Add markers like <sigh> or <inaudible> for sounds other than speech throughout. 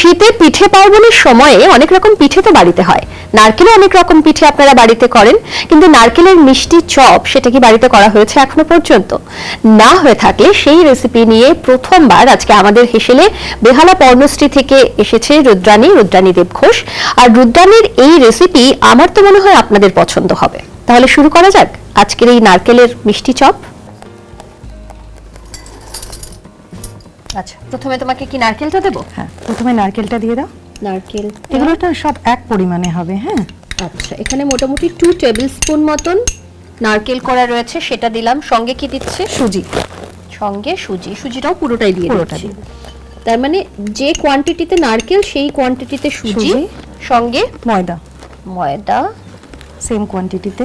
শীতে পিঠে পার্বণের সময়ে অনেক রকম পিঠে তো বাড়িতে হয়। নারকেলে অনেক রকম পিঠে আপনারা বাড়িতে করেন, কিন্তু নারকেলের মিষ্টি চপ সেটা কি বাড়িতে করা হয়েছে এখনও পর্যন্ত? না হয়ে থাকলে সেই রেসিপি নিয়ে প্রথমবার আজকে আমাদের হেসেলে বেহালা পর্ণশ্রী থেকে এসেছে রুদ্রাণী রুদ্রাণী দেবঘোষ। আর রুদ্রাণীর এই রেসিপি আমার তো মনে হয় আপনাদের পছন্দ হবে। তাহলে শুরু করা যাক। আজকের এই নারকেলের মিষ্টি চপ। আচ্ছা প্রথমে তোমাকে কি নারকেলটা দেবো? হ্যাঁ প্রথমে নারকেলটা দিয়ে দাও। নারকেল। এগুলোটা সব এক পরিমাণে হবে হ্যাঁ? আচ্ছা এখানে মোটামুটি টু টেবিল স্পুন মতন নারকেল করা রয়েছে সেটা দিলাম। সঙ্গে কি দিচ্ছে? সুজি। সঙ্গে সুজি। সুজিটাও পুরোটাই দিয়ে পুরোটা দিচ্ছি। তার মানে যে কোয়ান্টিটিতে নারকেল সেই কোয়ান্টিটিতে সুজি সুজি। সঙ্গে ময়দা। ময়দা। সেম কোয়ান্টিটিতে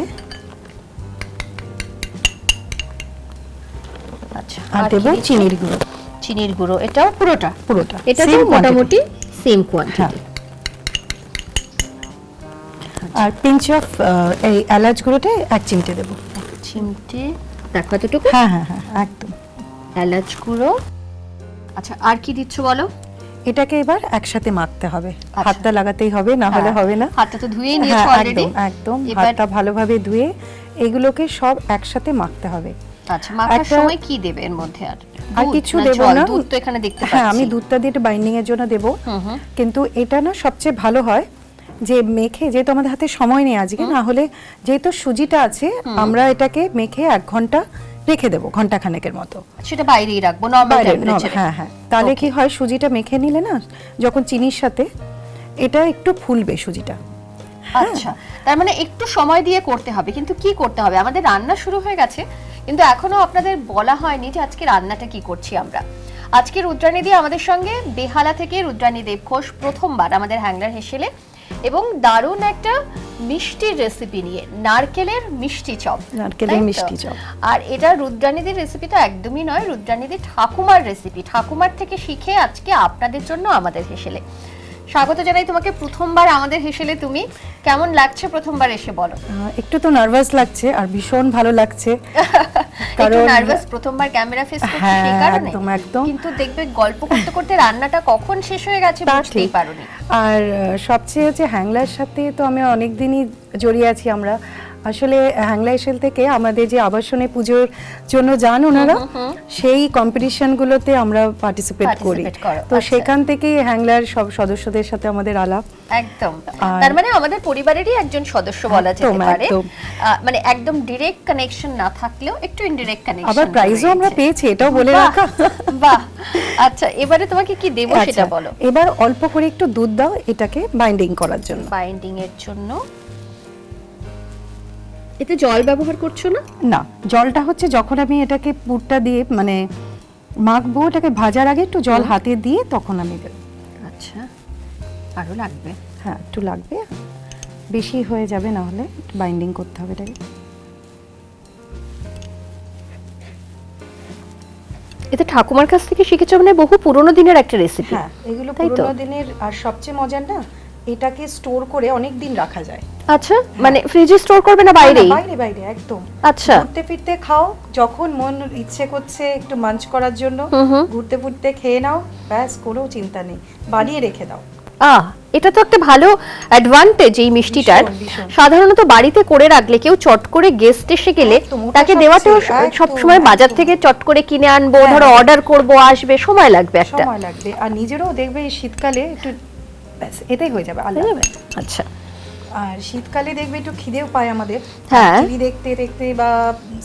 আচ্ছা আর দেবো চিনির গুঁড়ো। চিনির গুঁড়ো এটাও পুরোটা? পুরোটা। এটা তো মোটামুটি সেম কোয়ান্টিটি হ্যাঁ। আর পিঞ্চ অফ এই এলাচ গুঁড়োটা এক চিমটে দেবো। চিমটে। দেখো এতটুকু? হ্যাঁ হ্যাঁ হ্যাঁ একদম। এলাচ গুঁড়ো। আচ্ছা আর কি দিচ্ছ বলো? এটাকে এবার একসাথে মাখতে হবে। আচ্ছা। হাতটা লাগাতেই হবে না হলে হ্যাঁ, হবে না। হাতটা তো ধুয়েই নিয়েছো হ্যাঁ অলরেডি একদম একদম। হাতটা ভালোভাবে ধুয়ে এগুলোকে সব একসাথে মাখতে হবে। আচ্ছা মাখার সময় কি দেবে এর মধ্যে আর? আর কিছু দেবো? না। দুধ তো এখানে দেখতে পাচ্ছি। হ্যাঁ আমি দুধটা দিয়ে বাইন্ডিং এর জন্য দেবো। কিন্তু এটা না সবচেয়ে ভালো হয় যে মেখে যেহেতু আমাদের হাতে সময় নেই আজকে না হলে যেহেতু সুজিটা আছে আমরা এটাকে মেখে এক ঘণ্টা রেখে দেবো ঘণ্টা খানেকের মতো। সেটা বাইরেই রাখব নরমাল টেম্পারেচারে হ্যাঁ হ্যাঁ। তাহলে কি হয় সুজিটা মেখে নিলে না যখন চিনির সাথে এটা একটু ফুলবে সুজিটা। আচ্ছা। তার মানে একটু সময় দিয়ে করতে হবে কিন্তু কি করতে হবে? আমাদের রান্না শুরু হয়ে গেছে। কিন্তু এখনও আপনাদের বলা হয়নি যে আজকে রান্নাটা কি করছি আমরা। আজকে রুদ্রাণী দিয়ে আমাদের সঙ্গে বেহালা থেকে রুদ্রাণী দেবঘোষ প্রথমবার আমাদের হ্যাংলার হেসেলে এবং দারুণ একটা মিষ্টির রেসিপি নিয়ে নারকেলের মিষ্টি চপ। নারকেলের মিষ্টি চপ। আর এটা রুদ্রাণীদের রেসিপি তো একদমই নয় রুদ্রাণীদের ঠাকুমার রেসিপি ঠাকুমার থেকে শিখে আজকে আপনাদের জন্য আমাদের হেসেলে। স্বাগত জানাই তোমাকে প্রথমবার আমাদের হেসেলে তুমি। কেমন লাগছে প্রথমবার এসে বলো? একটু তো নার্ভাস লাগছে আর ভীষণ ভালো লাগছে। <laughs> কারণ- নার্ভাস প্রথমবার ক্যামেরা ফেস করছি হ্যাঁ, সেই কারণে। একদম, একদম। কিন্তু দেখবে গল্প করতে করতে রান্নাটা কখন শেষ হয়ে গেছে বুঝতেই পারোনি। আর সবচেয়ে হচ্ছে হ্যাংলার সাথে তো আমি অনেক দিনই জড়িয়ে আছি আমরা। আসলে হ্যাংলা এসেল থেকে আমাদের যে আবাসনে পুজোর জন্য যান ওনারা সেই কম্পিটিশনগুলোতে আমরা পার্টিসিপেট করি। তো আচ্ছা। সেখান থেকেই হ্যাংলার সব সদস্যদের সাথে আমাদের আলাপ। একদম। তার মানে আমাদের পরিবারেরই একজন সদস্য বলা যেতে পারে। মানে একদম ডিরেক্ট কানেকশন না থাকলেও একটু ইনডিরেক্ট কানেকশন আবার প্রাইজও আমরা পেয়েছি এটাও বলে রাখা। বাহ। আচ্ছা এবারে তোমাকে কি দেবো সেটা আচ্ছা, বলো। এবার অল্প করে একটু দুধ দাও এটাকে বাইন্ডিং করার জন্য। বাইন্ডিং এর জন্য। এতে জল ব্যবহার করছ না? না জলটা হচ্ছে যখন আমি এটাকে পুরটা দিয়ে মানে মাখবো এটাকে ভাজার আগে একটু জল হাতে দিয়ে তখন আমি দেবো। আচ্ছা আরও লাগবে। হ্যাঁ একটু লাগবে। বেশি হয়ে যাবে না হলে বাইন্ডিং করতে হবে এটাকে। এটা ঠাকুমার কাছ থেকে শিখেছো মানে বহু পুরনো দিনের একটা রেসিপি হ্যাঁ এগুলো? পুরোনো দিনের আর সবচেয়ে মজার না এটাকে স্টোর করে অনেক দিন রাখা যায়। আচ্ছা মানে ফ্রিজে স্টোর করবে না বাইরেই? না, বাইরে বাইরে একদম। আচ্ছা। ঘুরতে ফিরতে খাও যখন মন ইচ্ছে করছে একটু মাঞ্চ করার জন্য। ঘুরতে ফুরতে খেয়ে নাও ব্যাস কোনো চিন্তা নেই। বানিয়ে রেখে দাও। আহ এটা তো একটা ভালো অ্যাডভান্টেজ এই মিষ্টিটার। সাধারণত বাড়িতে করে রাখলে কেউ চট করে গেস্ট এসে গেলে তাকে দেওয়াতেও সব সময় বাজার থেকে চট করে কিনে আনব হ্যাঁ, ধরো হ্যাঁ। অর্ডার করব আসবে সময় লাগবে একটা। সময় লাগবে। আর নিজেরও দেখবে এই শীতকালে একটু ব্যাস এটাই হয়ে যাবে আচ্ছা। আর শীতকালে দেখবে একটু খিদেও পায় আমাদের। হ্যাঁ। টিভি দেখতে দেখতে বা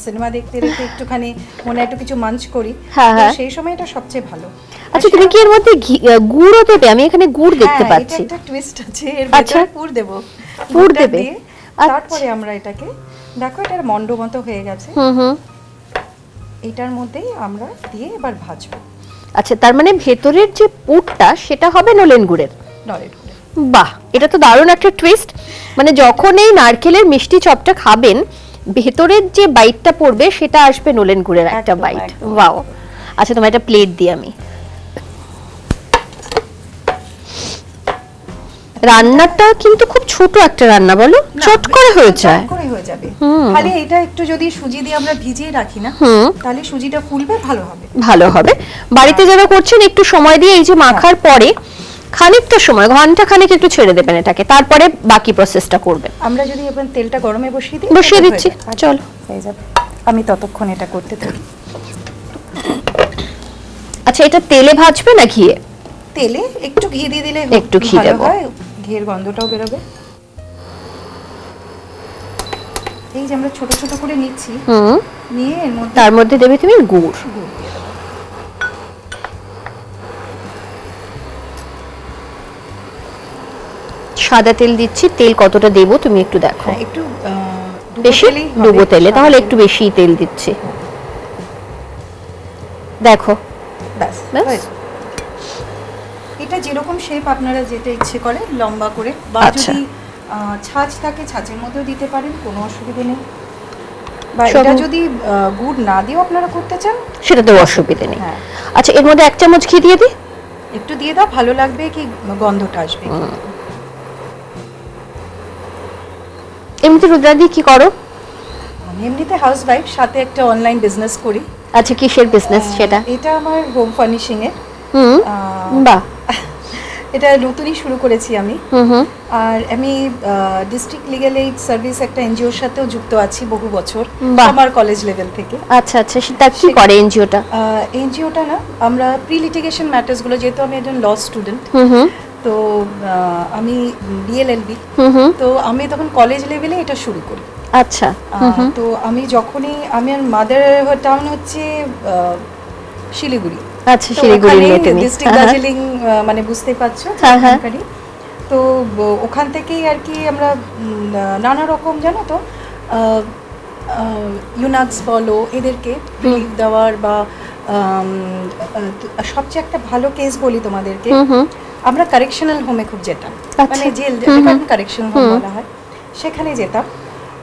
সিনেমা দেখতে দেখতে একটুখানি মনে একটু কিছু মাঞ্চ করি। হ্যাঁ, হ্যাঁ। সেই সময় এটা সবচেয়ে ভালো। আচ্ছা তুমি কি এর মধ্যে গুড়ও দেবে? আমি এখানে গুড় দেখতে হ্যাঁ, পাচ্ছি। এটা একটা টুইস্ট আছে এর আচ্ছা। ভেতরে পুর দেব। পুর দেবে? আচ্ছা। তারপরে আমরা এটাকে দেখো এটার মন্ড মতো হয়ে গেছে। হুম হুম। এটার মধ্যেই আমরা দিয়ে এবার ভাজবো। আচ্ছা তার মানে ভেতরের যে পুরটা সেটা হবে নলেন গুড়ের? করে বাহ এটা তো দারুণ একটা টুইস্ট মানে যখন এই নারকেলের মিষ্টি চপটা খাবেন ভেতরের যে বাইটটা পড়বে সেটা আসবে নলেন গুড়ের একটা বাইট। ওয়াও আচ্ছা তোমার একটা প্লেট দিই আমি। রান্নাটা কিন্তু খুব ছোট একটা রান্না বলো? চট করে হয়ে যায়। করে হয়ে যাবে। খালি এটা একটু যদি সুজি দিয়ে আমরা ভিজিয়ে রাখি না হুম। তাহলে সুজিটা ফুলবে ভালো হবে। ভালো হবে। বাড়িতে যারা করছেন একটু সময় দিয়ে এই যে মাখার পরে খানিকটা সময় ঘণ্টা খানিক একটু ছেড়ে দেবেন এটাকে তারপরে বাকি প্রসেসটা করবেন। আমরা যদি এবার তেলটা গরমে বসিয়ে দিই বসিয়ে দিচ্ছি, চলো। হয়ে যাবে। আমি ততক্ষণ এটা করতে থাকি। আচ্ছা এটা তেলে ভাজবে না ঘিয়ে? তেলে একটু ঘি দিয়ে দিলে একটু ঘি দেবো। ঘিয়ের গন্ধটাও বেরোবে। এই যে আমরা ছোট ছোট করে নিচ্ছি হুম। নিয়ে এর মধ্যে তার মধ্যে দেবে তুমি গুড়। গুড় দিয়ে দেবো। সাদা তেল দিচ্ছি। তেল কতটা দেবো তুমি একটু দেখো। হ্যাঁ, একটু বেশি? ডুবো তেলে তাহলে একটু বেশি তেল দিচ্ছি। দেখো? এটা যেরকম শেপ আপনারা যেটা ইচ্ছে করে লম্বা করে বা আচ্ছা। যদি ছাঁচ থাকে ছাঁচের মধ্যেও দিতে পারেন কোনো অসুবিধা নেই। বা এটা যদি গুড় না দিয়েও আপনারা করতে চান সেটাতেও অসুবিধে নেই। হ্যাঁ। আচ্ছা এর মধ্যে এক চামচ ঘি দিয়ে দিই? একটু দিয়ে দাও ভালো লাগবে কি গন্ধটা আসবে। এমনিতে রুদ্রাদি কি করো? আমি এমনিতে হাউস ওয়াইফ সাথে একটা অনলাইন বিজনেস করি। আচ্ছা কিসের বিজনেস সেটা? এটা আমার হোম ফার্নিশিং এর হুম বাহ। <laughs> এটা নতুনই শুরু করেছি আমি। হুম হুম। আর আমি ডিস্ট্রিক্ট লিগ্যাল এইড সার্ভিস একটা এনজিওর সাথেও যুক্ত আছি বহু বছর। আমার কলেজ লেভেল থেকে। আচ্ছা আচ্ছা সেটা কি করে এনজিওটা এনজিওটা না আমরা প্রি লিটিগেশন ম্যাটার্সগুলো যেহেতু আমি একজন ল স্টুডেন্ট হুম হুম। তো আমি হুম তো আমি তখন কলেজ লেভেলে এটা শুরু করি। আচ্ছা তো আমি যখনই আমি মাদার টাউন হচ্ছে শিলিগুড়ি। আচ্ছা তুমি ডিস্ট্রিক্ট হ্যাঁ, হ্যাঁ। দার্জিলিং মানে বুঝতেই পারছ হ্যাঁ, হ্যাঁ। তো ওখান থেকেই আর কি আমরা নানা রকম জানো তো ইউনাক্স বলো এদেরকে রিলিফ দেওয়ার বা সবচেয়ে একটা ভালো কেস বলি তোমাদেরকে। আমরা কারেকশনাল হোমে খুব যেতাম। আচ্ছা। মানে জেল হুম হুম। Correctional home. বলা হয় সেখানে যেতাম।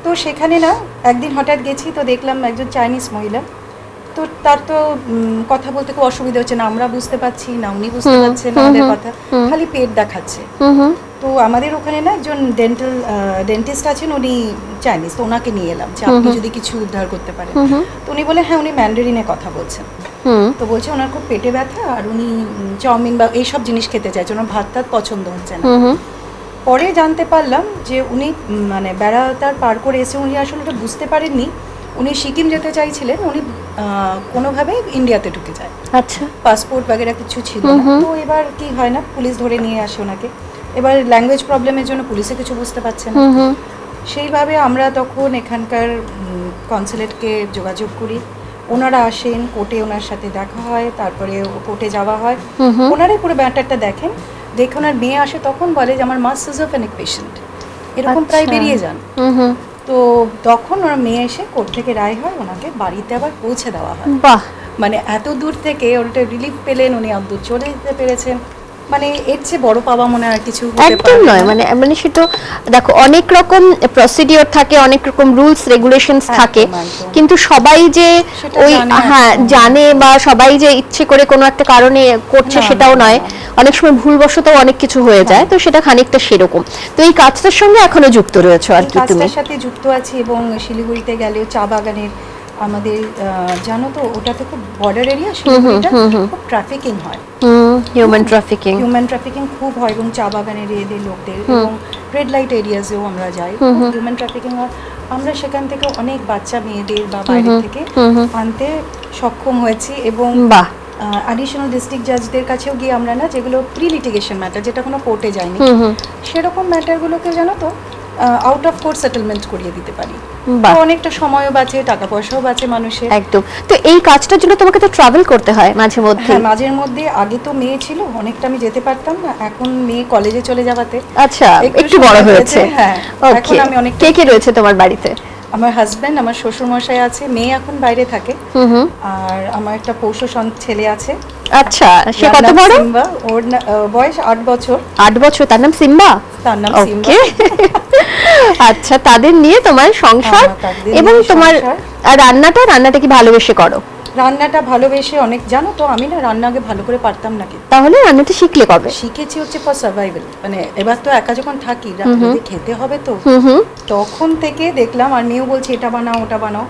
তো সেখানে না একদিন হঠাৎ গেছি তো দেখলাম একজন চাইনিজ মহিলা। তো তার তো কথা বলতে খুব অসুবিধা হচ্ছে না আমরা বুঝতে পারছি না উনি বুঝতে পারছেন আমাদের কথা খালি পেট দেখাচ্ছে। তো আমাদের ওখানে না একজন ডেন্টাল ডেন্টিস্ট আছেন উনি চাইনিজ তো ওনাকে নিয়ে এলাম যে আপনি যদি কিছু উদ্ধার করতে পারেন। তো উনি বলে হ্যাঁ উনি ম্যান্ডারিনে কথা বলছেন। তো বলছে ওনার খুব পেটে ব্যথা আর উনি চাউমিন বা এইসব জিনিস খেতে চাইছে ওনার ভাত টাত পছন্দ হচ্ছে না। পরে জানতে পারলাম যে উনি মানে বেড়াতার পার করে এসে উনি আসলে ওটা বুঝতে পারেননি। উনি সিকিম যেতে চাইছিলেন উনি কোনোভাবে ইন্ডিয়াতে ঢুকে যায়। আচ্ছা। পাসপোর্ট বাগেরা কিছু ছিল না। তো এবার কি হয় না পুলিশ ধরে নিয়ে আসে ওনাকে। এবার ল্যাঙ্গুয়েজ প্রবলেমের জন্য পুলিশে কিছু বুঝতে পারছে না। সেইভাবে আমরা তখন এখানকার কনসুলেটকে যোগাযোগ করি। ওনারা আসেন কোর্টে ওনার সাথে দেখা হয় তারপরে কোর্টে যাওয়া হয়। ওনারাই পুরো ব্যাটারটা দেখেন। দেখে ওনার মেয়ে আসে তখন বলে যে আমার মা সিজোফেনিক পেশেন্ট এরকম প্রায় আচ্ছা। বেরিয়ে যান। তো তখন ওনার মেয়ে এসে কোর্ট থেকে রায় হয় ওনাকে বাড়িতে আবার পৌঁছে দেওয়া হয়। বাহ! মানে এত দূর থেকে ওটা রিলিফ পেলেন উনি অদ্ভুত চলে যেতে পেরেছেন। মানে এর চেয়ে বড় পাওয়া মনে আর কিছু একদম নয় মানে মানে সেটা দেখো অনেক রকম প্রসিডিওর থাকে অনেক রকম রুলস রেগুলেশনস থাকে কিন্তু সবাই যে ওই হ্যাঁ জানে বা সবাই যে ইচ্ছে করে কোনো একটা কারণে করছে সেটাও নয়। অনেক সময় ভুলবশত অনেক কিছু হয়ে যায় তো সেটা খানিকটা সেরকম। তো এই কাজটার সঙ্গে এখনও যুক্ত রয়েছে আর কি তুমি। সাথে যুক্ত আছি এবং শিলিগুড়িতে গেলেও চা বাগানের আমাদের জানো তো ওটাতে খুব বর্ডার এরিয়া শিলিগুড়িটা। খুব ট্রাফিকিং হয়। হিউম্যান ট্রাফিকিং হিউম্যান ট্রাফিকিং খুব হয় এবং চা বাগানের এদের লোকদের এবং রেড লাইট এরিয়াসেও আমরা যাই। হিউম্যান ট্রাফিকিং হয়। আমরা সেখান থেকে অনেক বাচ্চা মেয়েদের বা বাইরে থেকে। আনতে সক্ষম হয়েছি এবং বাহ! অ্যাডিশনাল ডিস্ট্রিক্ট জাজদের কাছেও গিয়ে আমরা না যেগুলো প্রি লিটিগেশন ম্যাটার যেটা কোনো কোর্টে যায়নি সেরকম ম্যাটারগুলোকে জানো তো আউট অফ কোর্ট সেটেলমেন্ট করিয়ে দিতে পারি। অনেকটা সময়ও বাঁচে টাকা পয়সাও বাঁচে মানুষের। একদম। তো এই কাজটার জন্য তোমাকে তো ট্রাভেল করতে হয় মাঝে মধ্যে। হ্যাঁ মাঝের মধ্যে আগে তো মেয়ে ছিল অনেকটা আমি যেতে পারতাম না এখন মেয়ে কলেজে চলে যাওয়াতে। আচ্ছা একটু বড় হয়েছে। হ্যাঁ। ওকে এখন আমি অনেক কে কে রয়েছে তোমার বাড়িতে? আমার হাজব্যান্ড আমার শ্বশুর মশাই আছে মেয়ে এখন বাইরে থাকে। আর আমার একটা পৌষ ছেলে আছে। আচ্ছা সে কত বড়? ওর বয়স আট বছর। আট বছর তার নাম সিম্বা? তার নাম সিম্বা। আচ্ছা তাদের নিয়ে তোমার সংসার হ্যাঁ, এবং তোমার রান্নাটা রান্নাটা কি ভালোবেসে করো? রান্নাটা ভালোবেসে অনেক জানো তো আমি না রান্না আগে ভালো করে পারতাম না কিন্তু তাহলে রান্নাটা শিখলে কবে? শিখেছি হচ্ছে ফর সার্ভাইভাল মানে এবার তো একা যখন থাকি রাত্রিতে খেতে হবে তো। তখন থেকে দেখলাম আর মেয়েও বলছে এটা বানাও ওটা বানাও।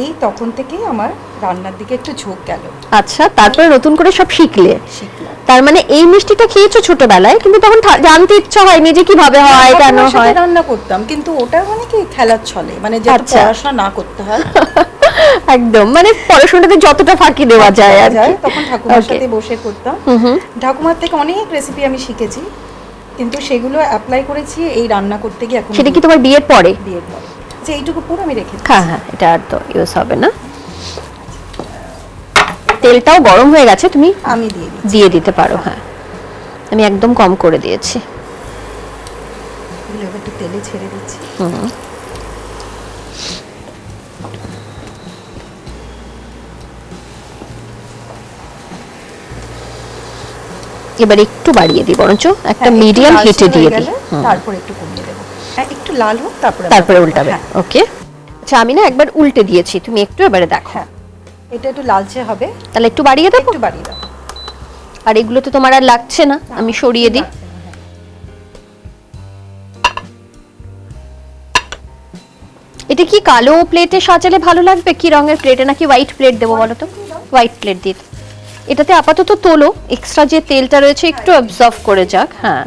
এই তখন থেকেই আমার রান্নার দিকে একটু ঝোঁক গেল। আচ্ছা তারপরে নতুন করে সব শিখলে? শিখলাম। তার মানে এই মিষ্টিটা খেয়েছো ছোটবেলায়? কিন্তু তখন জানতে ইচ্ছা হয়নি যে কীভাবে হয় কেন হয়। রান্না করতাম কিন্তু ওটা মানে কি খেলার ছলে মানে যেহেতু আচ্ছা। পড়াশোনা না করতে হয়। <laughs> একদম মানে পড়াশোনাতে যতটা ফাঁকি দেওয়া যায় আর কি। তখন ঠাকুমার সাথে বসে করতাম। হুম হুম। ঠাকুমার থেকে অনেক রেসিপি আমি শিখেছি কিন্তু সেগুলো অ্যাপ্লাই করেছি এই রান্না করতে গিয়ে এখন সেটা কি তোমার বিয়ের পরে? বিয়ের পরে। যে এইটুকু পুরো আমি রেখে হ্যাঁ হ্যাঁ এটা আর তো ইউজ হবে না। তেলটাও গরম হয়ে গেছে তুমি আমি দিয়ে দিয়ে দিতে পারো হ্যাঁ। আমি একদম কম করে দিয়েছি। এগুলো এবার একটু তেলে ছেড়ে দিচ্ছি। হুম। এবার একটু বাড়িয়ে দিই বরঞ্চ একটা হ্যাঁ, মিডিয়াম লালচে হিটে দিয়ে দিই। তারপর একটু কমিয়ে দেবো। হ্যাঁ একটু লাল হোক তারপরে তারপরে উল্টাবে হ্যাঁ, ওকে আচ্ছা আমি না একবার উল্টে দিয়েছি তুমি একটু এবারে দেখো। হ্যাঁ। এটা একটু লালচে হবে। তাহলে একটু বাড়িয়ে দেবো? একটু বাড়িয়ে দাও আর এগুলো তো তোমার আর লাগছে না আমি সরিয়ে দিই। হ্যাঁ। এটা কি কালো প্লেটে সাজালে ভালো লাগবে? কি রঙের প্লেটে নাকি হোয়াইট প্লেট দেবো বলো তো? হোয়াইট প্লেট দিই এটাতে আপাতত তোলো এক্সট্রা যে তেলটা রয়েছে একটু অবজার্ভ করে যাক হ্যাঁ।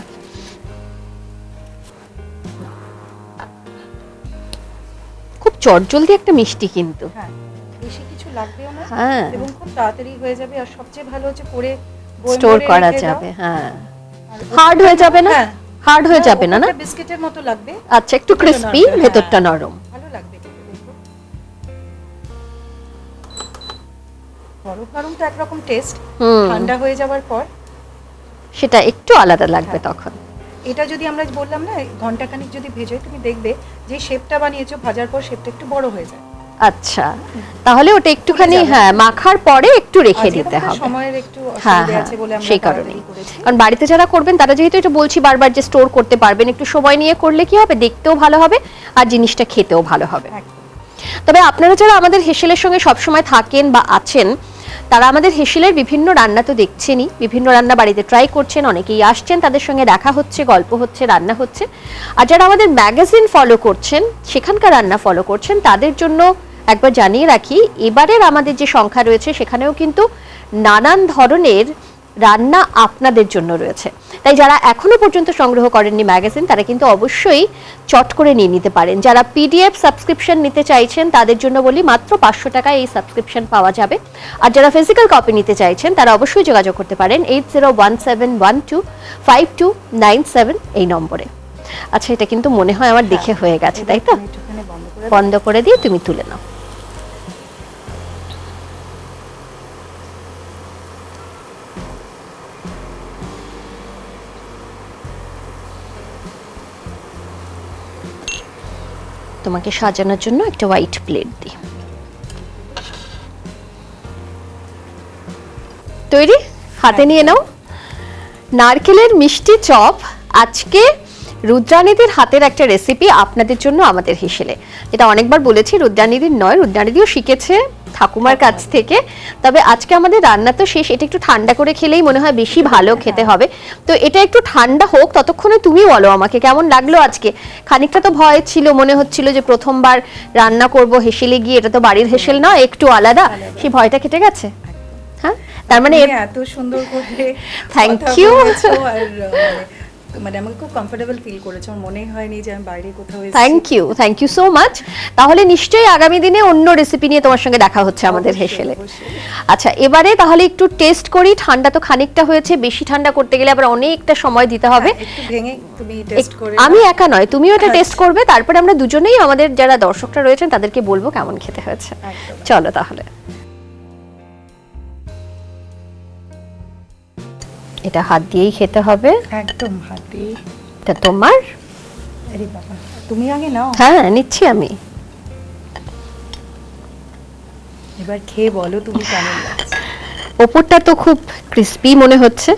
খুব চটজলদি একটা মিষ্টি কিন্তু। হ্যাঁ। লাগবেও না হ্যাঁ। এবং খুব তাড়াতাড়ি হয়ে যাবে। আর সবচেয়ে ভালো হচ্ছে বয়ম স্টোর করা যাবে হ্যাঁ। হার্ড হয়ে যাবে না? হ্যাঁ। হার্ড হয়ে হ্যাঁ, যাবে না না? বিস্কিটের মতো লাগবে। আচ্ছা একটু ক্রিস্পি হ্যাঁ। ভেতরটা নরম। ভালো লাগবে গরম গরম তো একরকম টেস্ট ঠান্ডা হয়ে যাওয়ার পর। সেটা একটু আলাদা লাগবে হ্যাঁ। তখন। এটা যদি আমরা বললাম না ঘণ্টা খানিক যদি ভেজে তুমি দেখবে যে শেপটা বানিয়েছো ভাজার পর শেপটা একটু বড় হয়ে যায়। আচ্ছা তাহলে ওটা একটুখানি হ্যাঁ মাখার পরে একটু রেখে দিতে হবে। সময়ের একটু হ্যাঁ অসুবিধা হ্যাঁ আছে বলে আমরা সেই কারণে কারণ বাড়িতে যারা করবেন তারা যেহেতু এটা বলছি বারবার যে স্টোর করতে পারবেন একটু সময় নিয়ে করলে কি হবে? দেখতেও ভালো হবে আর জিনিসটা খেতেও ভালো হবে। তবে আপনারা যারা আমাদের হেসেলের সঙ্গে সবসময় থাকেন বা আছেন তারা আমাদের হেসিলের বিভিন্ন রান্না তো দেখছেনই, বিভিন্ন রান্না বাড়িতে ট্রাই করছেন, অনেকেই আসছেন, তাদের সঙ্গে দেখা হচ্ছে, গল্প হচ্ছে, রান্না হচ্ছে। আর যারা আমাদের ম্যাগাজিন ফলো করছেন, সেখানকার রান্না ফলো করছেন, তাদের জন্য একবার জানিয়ে রাখি, এবারের আমাদের যে সংখ্যা রয়েছে, সেখানেও কিন্তু নানান ধরনের রান্না আপনাদের জন্য রয়েছে। তাই যারা এখনও পর্যন্ত সংগ্রহ করেননি ম্যাগাজিন তারা কিন্তু অবশ্যই চট করে নিয়ে নিতে পারেন। যারা পিডিএফ সাবস্ক্রিপশন নিতে চাইছেন তাদের জন্য বলি মাত্র পাঁচশো টাকায় এই সাবস্ক্রিপশন পাওয়া যাবে। আর যারা ফিজিক্যাল কপি নিতে চাইছেন তারা অবশ্যই যোগাযোগ করতে পারেন eight zero one seven one two five two nine seven এই নম্বরে। আচ্ছা এটা কিন্তু মনে হয় আমার দেখে হয়ে গেছে তাই তো। বন্ধ করে দিয়ে তুমি তুলে নাও। তোমাকে সাজানোর জন্য একটা হোয়াইট প্লেট দিই। তৈরি? হাতে নিয়ে নাও। নারকেলের মিষ্টি চপ আজকে রুদ্রানিধির হাতের একটা রেসিপি আপনাদের জন্য আমাদের হিসেলে। এটা অনেকবার বলেছি রুদ্রানিধির নয় রুদ্রানিধিও শিখেছে। ঠাকুমার কাছ থেকে। তবে আজকে আমাদের রান্না তো শেষ এটা একটু ঠান্ডা করে খেলেই মনে হয় বেশি ভালো খেতে হবে। তো এটা একটু ঠান্ডা হোক ততক্ষণে তুমি বলো আমাকে কেমন লাগল আজকে? খানিকটা তো ভয় ছিল মনে হচ্ছিল যে প্রথমবার রান্না করব হেসেলে গিয়ে এটা তো বাড়ির হেসেল না একটু আলাদা। সেই ভয়টা কেটে গেছে? হ্যাঁ? তার মানে এত সুন্দর করে <laughs> you. বলেছ আর আহ, মানে আমাকে খুব কমফোর্টেবল ফিল করেছ। আমার মনে হয়নি যে আমি বাইরে কোথাও thank you thank you so much তাহলে নিশ্চয়ই আগামী দিনে অন্য রেসিপি নিয়ে তোমার সঙ্গে দেখা হচ্ছে আমাদের হেসেলে। আচ্ছা এবারে তাহলে একটু টেস্ট করি। ঠান্ডা তো খানিকটা হয়েছে বেশি ঠান্ডা করতে গেলে আবার অনেকটা সময় দিতে হবে। হ্যাঁ, আমি একা নয় তুমিও এটা টেস্ট আচ্ছা। করবে। তারপরে আমরা দুজনেই আমাদের যারা দর্শকরা রয়েছেন তাদেরকে বলব কেমন খেতে হয়েছে। চলো তাহলে। এটা হাত দিয়েই খেতে হবে। একদম হাতে এটা তোমার? আরে বাবা তুমি আগে নাও। হ্যাঁ নিচ্ছি আমি। এবার খেয়ে বলো তুমি কেমন লাগছে। ওপরটা তো খুব ক্রিস্পি মনে হচ্ছে।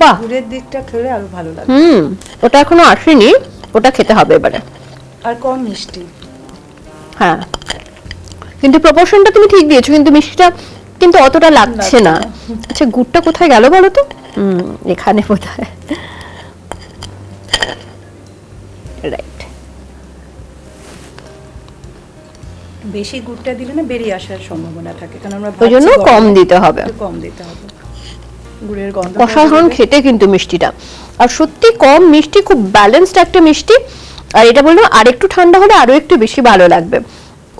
বাহ। গুড়ের দিকটা খেলে আরও ভালো লাগে। হুম ওটা এখনও আসেনি ওটা খেতে হবে এবারে। আর কম মিষ্টি। হ্যাঁ। কিন্তু প্রপোর্শনটা তুমি ঠিক দিয়েছ কিন্তু মিষ্টিটা কিন্তু অতটা লাগছে না। আচ্ছা গুড়টা কোথায় গেল বলো তো? এখানে বোধহয়। রাইট বেশি গুড়টা দিলে না বেরিয়ে আসার সম্ভাবনা থাকে কারণ আমরা ওই জন্য কম দিতে হবে। কম দিতে হবে। গুড়ের গন্ধ অসাধারণ খেতে কিন্তু মিষ্টিটা। আর সত্যি কম মিষ্টি খুব ব্যালেন্সড একটা মিষ্টি। আর এটা বললাম আর একটু ঠান্ডা হলে আরও একটু বেশি ভালো লাগবে।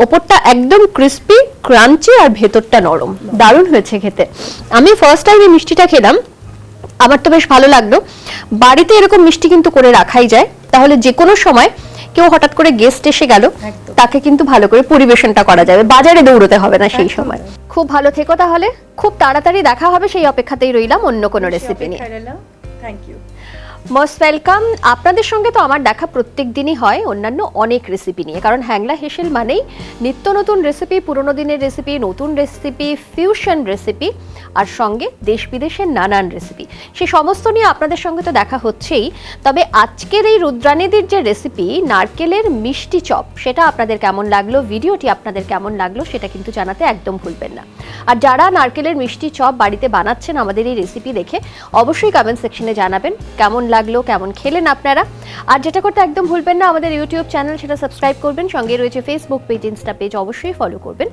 ওপরটা একদম ক্রিস্পি ক্রাঞ্চি আর ভেতরটা নরম। দারুণ হয়েছে খেতে। আমি ফার্স্ট টাইম এই মিষ্টিটা খেলাম। আমার তো বেশ ভালো লাগল। বাড়িতে এরকম মিষ্টি কিন্তু করে রাখাই যায়। তাহলে যে কোনো সময় কেউ হঠাৎ করে গেস্ট এসে গেল তাকে কিন্তু ভালো করে পরিবেশনটা করা যাবে। বাজারে দৌড়তে হবে না সেই সময়। খুব ভালো থেকো তাহলে। খুব তাড়াতাড়ি দেখা হবে সেই অপেক্ষাতেই রইলাম অন্য কোনো রেসিপি নিয়ে। থ্যাংক ইউ মোস্ট ওয়েলকাম আপনাদের সঙ্গে তো আমার দেখা প্রত্যেক দিনই হয়, অন্যান্য অনেক রেসিপি নিয়ে। কারণ হ্যাংলা হেসেল মানেই নিত্য নতুন রেসিপি পুরনো দিনের রেসিপি নতুন রেসিপি ফিউশন রেসিপি আর সঙ্গে দেশ বিদেশের নানান রেসিপি সে সমস্ত নিয়ে আপনাদের সঙ্গে তো দেখা হচ্ছেই। তবে আজকের এই রুদ্রানিদির যে রেসিপি নারকেলের মিষ্টি চপ, সেটা আপনাদের কেমন লাগল, ভিডিওটি আপনাদের কেমন লাগল, সেটা কিন্তু জানাতে একদম ভুলবেন না। আর যারা নারকেলের মিষ্টি চপ বাড়িতে বানাচ্ছেন, আমাদের এই রেসিপি দেখে অবশ্যই কমেন্ট সেকশনে জানাবেন, কেমন লাগল, কেমন খেলেন আপনারা? আর যেটা করতে একদম ভুলবেন না, আমাদের ইউটিউব চ্যানেল সেটা সাবস্ক্রাইব করবেন, সঙ্গে রয়েছে ফেসবুক পেজ ইনস্টা পেজ অবশ্যই ফলো করবেন।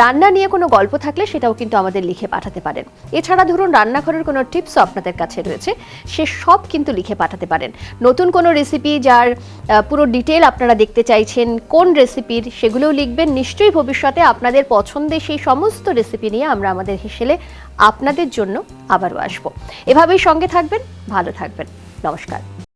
রান্না নিয়ে কোনো গল্প থাকলে সেটাও কিন্তু আমাদের লিখে পাঠাতে পারেন। এছাড়া ধরুন, রান্নাঘরের কোনো টিপসও আপনাদের কাছে রয়েছে, সে সব কিন্তু লিখে পাঠাতে পারেন। নতুন কোনো রেসিপি যার পুরো ডিটেল আপনারা দেখতে চাইছেন, কোন রেসিপির সেগুলোও লিখবেন। নিশ্চয়ই ভবিষ্যতে আপনাদের পছন্দের সেই সমস্ত রেসিপি নিয়ে আমরা আমাদের হেসেলে আপনাদের জন্য আবারও আসব। এভাবেই সঙ্গে থাকবেন, ভালো থাকবেন। নমস্কার।